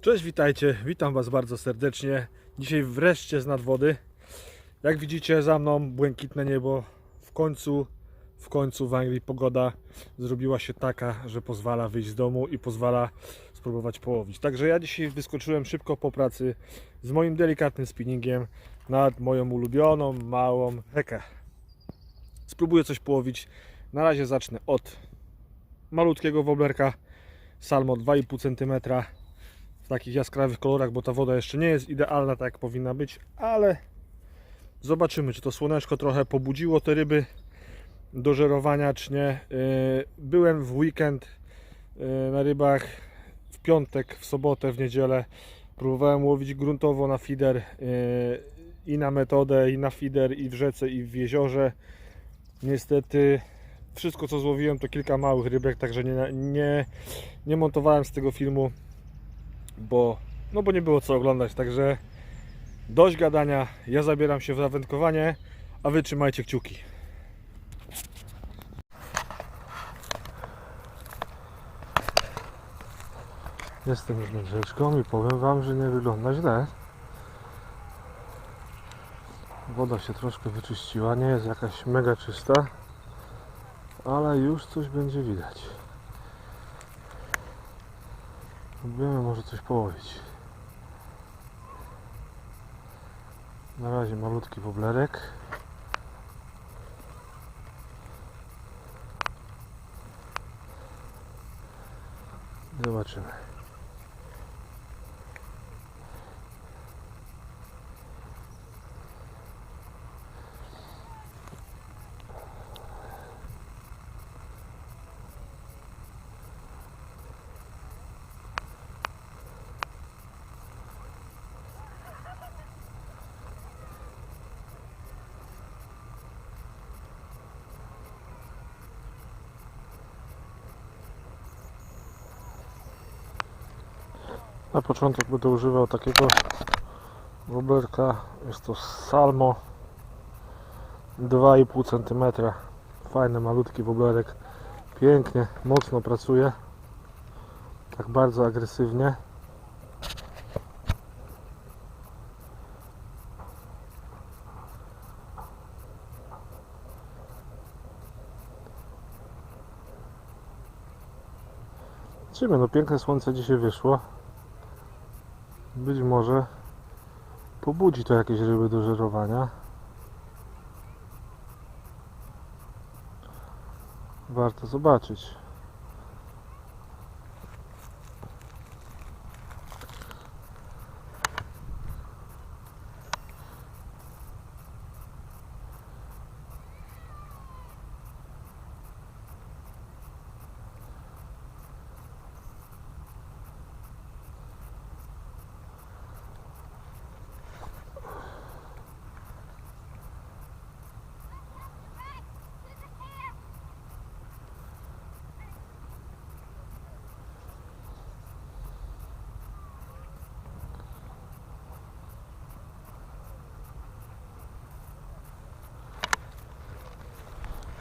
Cześć, witajcie, witam Was bardzo serdecznie. Dzisiaj wreszcie z nadwody. Jak widzicie za mną błękitne niebo. W końcu, w końcu w Anglii pogoda zrobiła się taka, że pozwala wyjść z domu i pozwala spróbować połowić. Także ja dzisiaj wyskoczyłem szybko po pracy z moim delikatnym spinningiem nad moją ulubioną, małą rekę. Spróbuję coś połowić. Na razie zacznę od malutkiego woblerka Salmo 2,5 cm w takich jaskrawych kolorach, bo ta woda jeszcze nie jest idealna tak jak powinna być, ale zobaczymy, czy to słoneczko trochę pobudziło te ryby do żerowania, czy nie. Yy, Byłem w weekend yy, na rybach, w piątek, w sobotę, w niedzielę. Próbowałem łowić gruntowo na feeder yy, i na metodę, i na feeder, i w rzece, i w jeziorze. Niestety wszystko co złowiłem to kilka małych rybek, także nie, nie, nie montowałem z tego filmu bo, no bo nie było co oglądać, także dość gadania, ja zabieram się w zawędkowanie, a wy trzymajcie kciuki. Jestem już nad rzeczką i powiem wam, że nie wygląda źle. Woda się troszkę wyczyściła, nie jest jakaś mega czysta, ale już coś będzie widać. Próbujemy może coś połowić. Na razie malutki woblerek. Zobaczymy. Na początek będę używał takiego woblerka. Jest to Salmo 2,5 cm. Fajny, malutki woblerek. Pięknie, mocno pracuje. Tak bardzo agresywnie. Zobaczymy, no piękne słońce dzisiaj wyszło. Być może pobudzi to jakieś ryby do żerowania. Warto zobaczyć.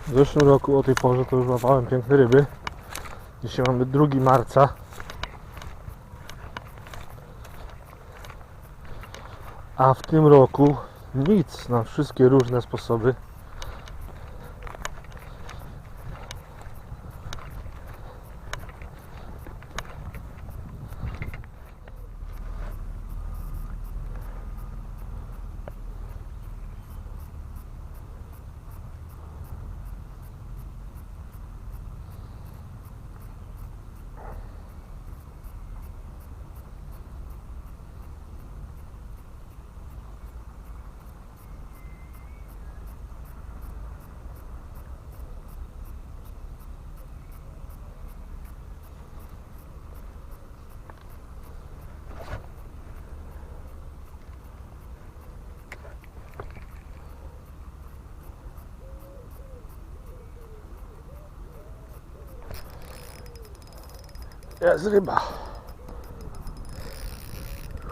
W zeszłym roku o tej porze to już łapałem piękne ryby. Dzisiaj mamy 2 marca. A w tym roku nic na wszystkie różne sposoby. Jest ryba.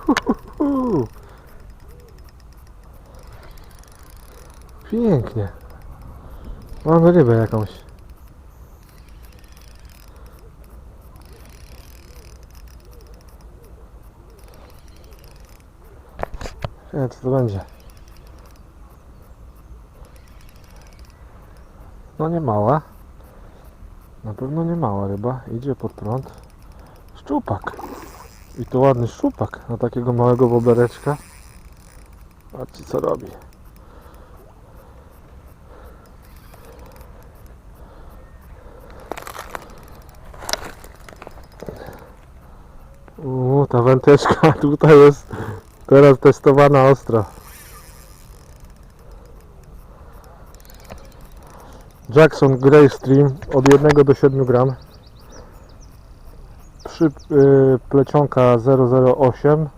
Pięknie. Mamy rybę jakąś. Nie, co to będzie? No nie mała. Na pewno nie mała ryba. Idzie pod prąd. Szczupak. I to ładny szczupak na takiego małego wobereczka. Patrzcie co robi. Uuu, ta wędeczka tutaj jest teraz testowana ostro. Jackson Grey Stream od 1 do 7 gram. Przy, y, plecionka 008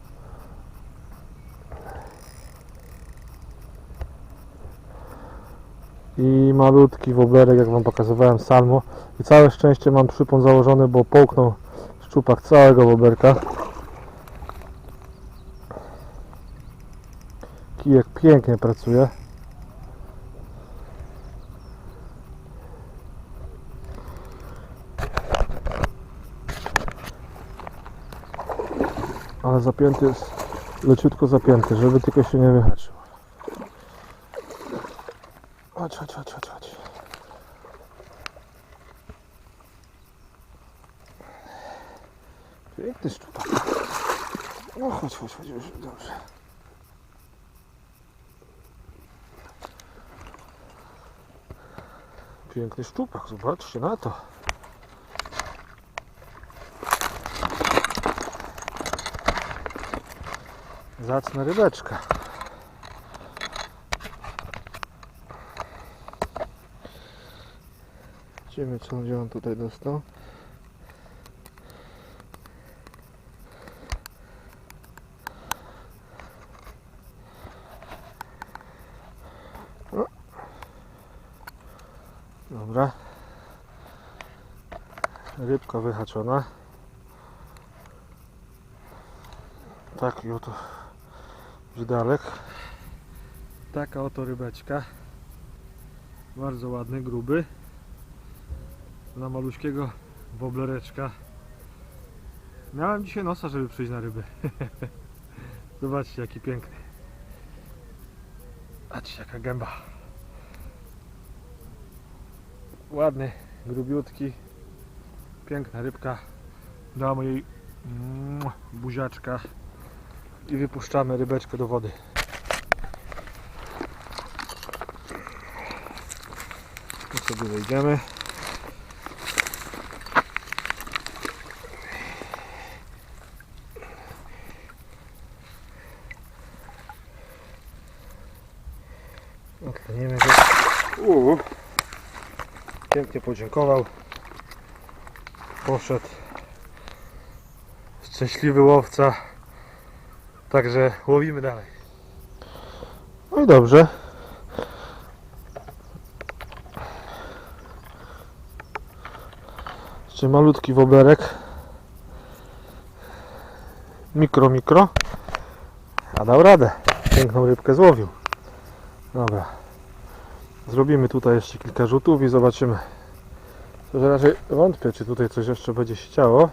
i malutki woblerek jak wam pokazywałem salmo. I całe szczęście mam przypon założony bo połknął szczupak całego woblerka kijek pięknie pracuje ale zapięty jest leciutko zapięty, żeby tylko się nie wyhaczył. Chodź, chodź, chodź, chodź, chodź. Piękny szczupak no chodź, chodź, chodź, już dobrze. Piękny szczupak, zobaczcie na to Zacna rybeczka. Widzimy co gdzie on tutaj dostał. Dobra. Rybka wyhaczona. Taki oto brzydalek. Taka oto rybeczka. Bardzo ładny, gruby. Na maluśkiego woblereczka. Miałem dzisiaj nosa, żeby przyjść na ryby. Zobaczcie jaki piękny. Patrzcie jaka gęba. Ładny, grubiutki. Piękna rybka. Dała jej mm, buziaczka i wypuszczamy rybeczkę do wody. Tu sobie wejdziemy. Odklejemy go. Uuu. Pięknie podziękował. Poszedł. Szczęśliwy łowca. Także łowimy dalej. No i dobrze. Jeszcze malutki woblerek. Mikro, mikro. A dał radę. Piękną rybkę złowił. Dobra. Zrobimy tutaj jeszcze kilka rzutów i zobaczymy. To że raczej wątpię, czy tutaj coś jeszcze będzie się działo.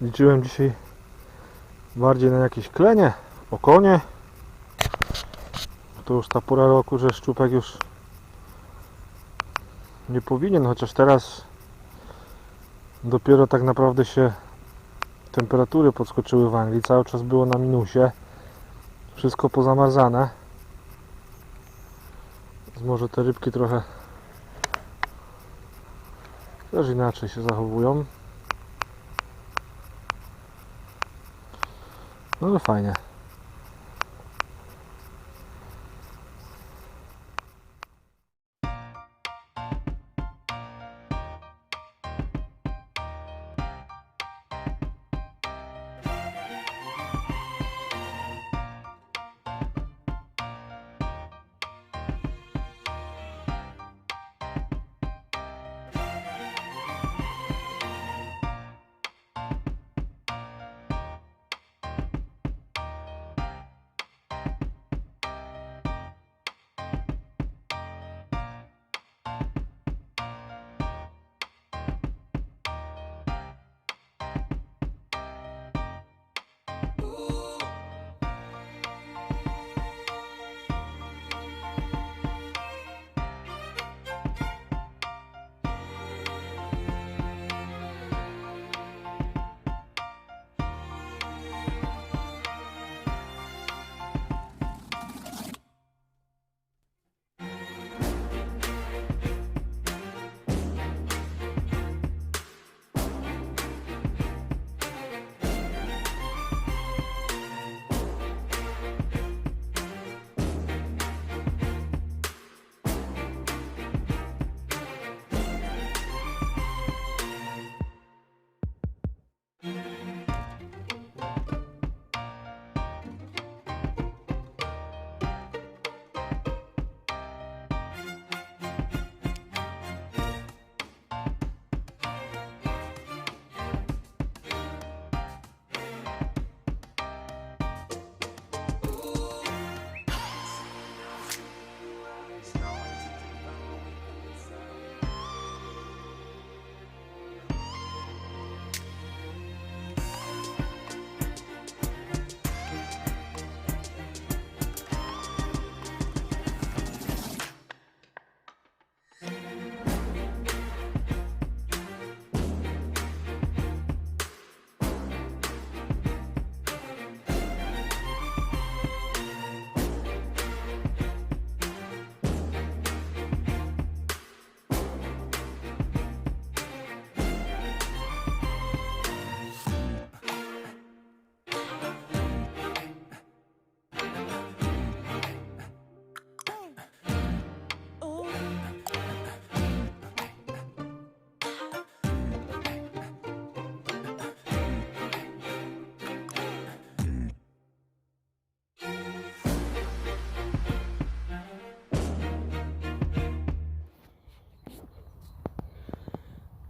Liczyłem dzisiaj bardziej na jakieś klenie, okonie. To już ta pora roku, że szczupek już nie powinien, chociaż teraz dopiero tak naprawdę się temperatury podskoczyły w Anglii. Cały czas było na minusie. Wszystko pozamarzane. Więc może te rybki trochę też inaczej się zachowują. No fajnie.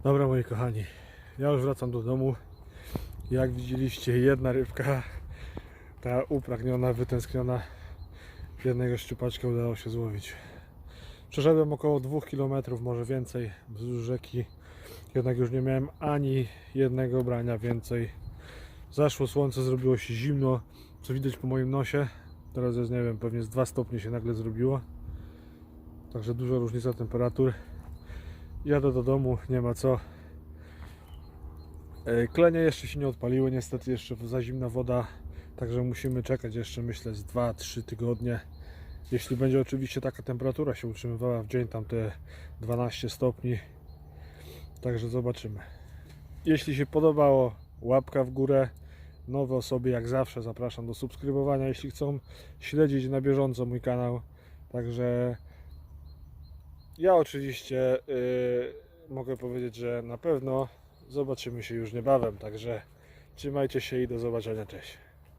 Dobra moi kochani, ja już wracam do domu. Jak widzieliście, jedna rybka, ta upragniona, wytęskniona, jednego szczupaczka udało się złowić. Przeszedłem około 2 km, może więcej wzdłuż rzeki, jednak już nie miałem ani jednego brania więcej. Zaszło słońce, zrobiło się zimno, co widać po moim nosie. Teraz jest, nie wiem, pewnie z 2 stopnie się nagle zrobiło. Także duża różnica temperatur. Jadę do domu, nie ma co. E, Klenie jeszcze się nie odpaliły, niestety jeszcze za zimna woda, także musimy czekać jeszcze myślę z 2-3 tygodnie. Jeśli będzie oczywiście taka temperatura się utrzymywała w dzień, tam te 12 stopni. Także zobaczymy. Jeśli się podobało, łapka w górę. Nowe osoby jak zawsze zapraszam do subskrybowania, jeśli chcą śledzić na bieżąco mój kanał. Także ja oczywiście yy, mogę powiedzieć, że na pewno zobaczymy się już niebawem. Także trzymajcie się i do zobaczenia. Cześć.